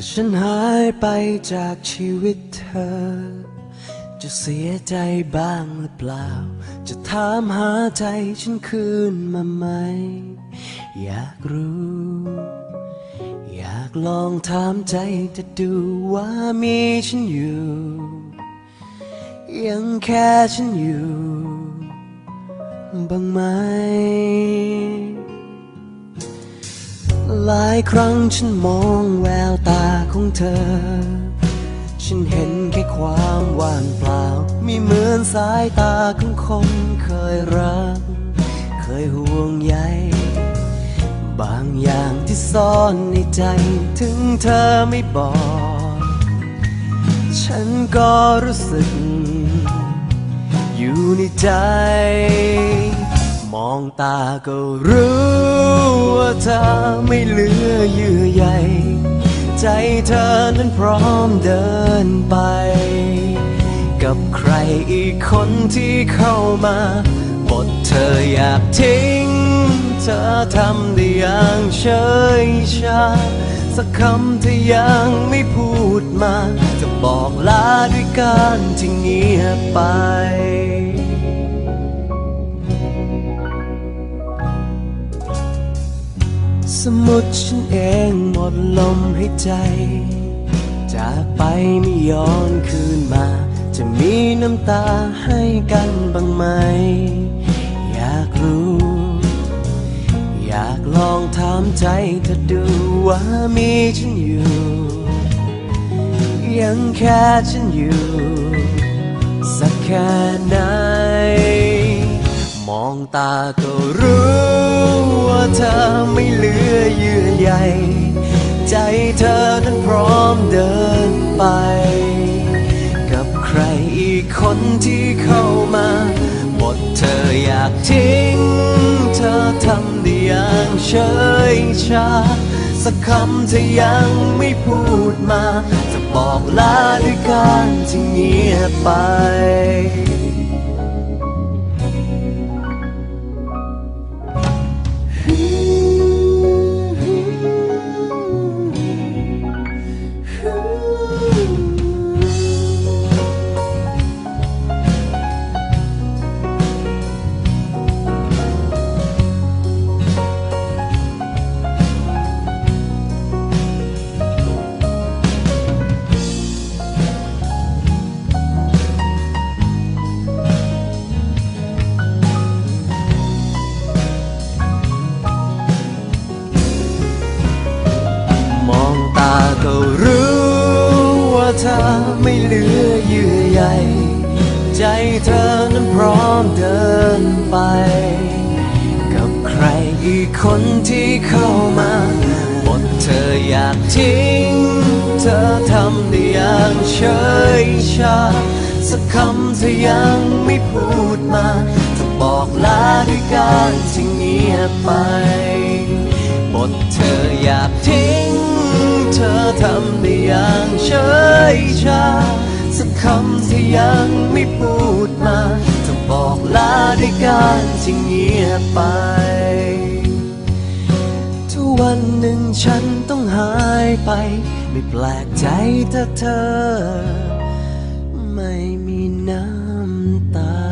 ถ้าฉันหายไปจากชีวิตเธอ จะเสียใจบ้างหรือเปล่า จะถามหาใจฉันคืนมาไหม อยากรู้ อยากลองถามใจจะดูว่ามีฉันอยู่ ยังแค่ฉันอยู่บ้างไหม ลายครั้งฉันมองแววตาของเธอ ฉันเห็นแค่ความว่างเปล่ามีเหมือนสายตาของคนเคยรัก เคยห่วงใย บางอย่างที่ซ่อนในใจ ถึงเธอไม่บอก ฉันก็รู้สึก อยู่ในใจ มองตาก็รู้ว่าเธอไม่เหลือเยื่อใยใจเธอนั้นพร้อมเดินไป กับใครอีกคนที่เข้ามาบทเธออยากทิ้ง เธอทำได้อย่างเฉยชาสักคำเธอยังไม่พูดมา จะบอกลาด้วยการที่เงียบไป สมมุติฉันเองหมดลมหายใจ จากไปไม่ย้อนคืนมา จะมีน้ำตาให้กันบ้างไหม อยากรู้ อยากลองถามใจเธอดูว่ามีฉันอยู่ ยังแค่ฉันอยู่ สักแค่ไหน มองตาก็รู้ว่าเธอไม่เหลือเยื่อใยใจเธอนั้นพร้อมเดินไป กับใครอีกคนที่เข้ามาบทเธออยากทิ้ง เธอทำได้อย่างเฉยชา สักคำเธอยังไม่พูดมา จะบอกลาด้วยการที่เงียบไป เธอไม่เหลือเยื่อใยใจเธอนั้นพร้อมเดินไป กับใครอีกคนที่เข้ามาบทเธออยากทิ้ง เธอทำได้อย่างเฉยชา สักคำเธอยังไม่พูดมาจะบอกลาด้วยการที่เงียบไปบทเธออยากทิ้ง ทำได้อย่างเฉยชา สักคำที่ยังไม่พูดมาต้องบอกลาด้วยการที่เงียบไปถ้าวันหนึ่งฉันต้องหายไป ไม่แปลกใจถ้าเธอ ไม่มีน้ำตา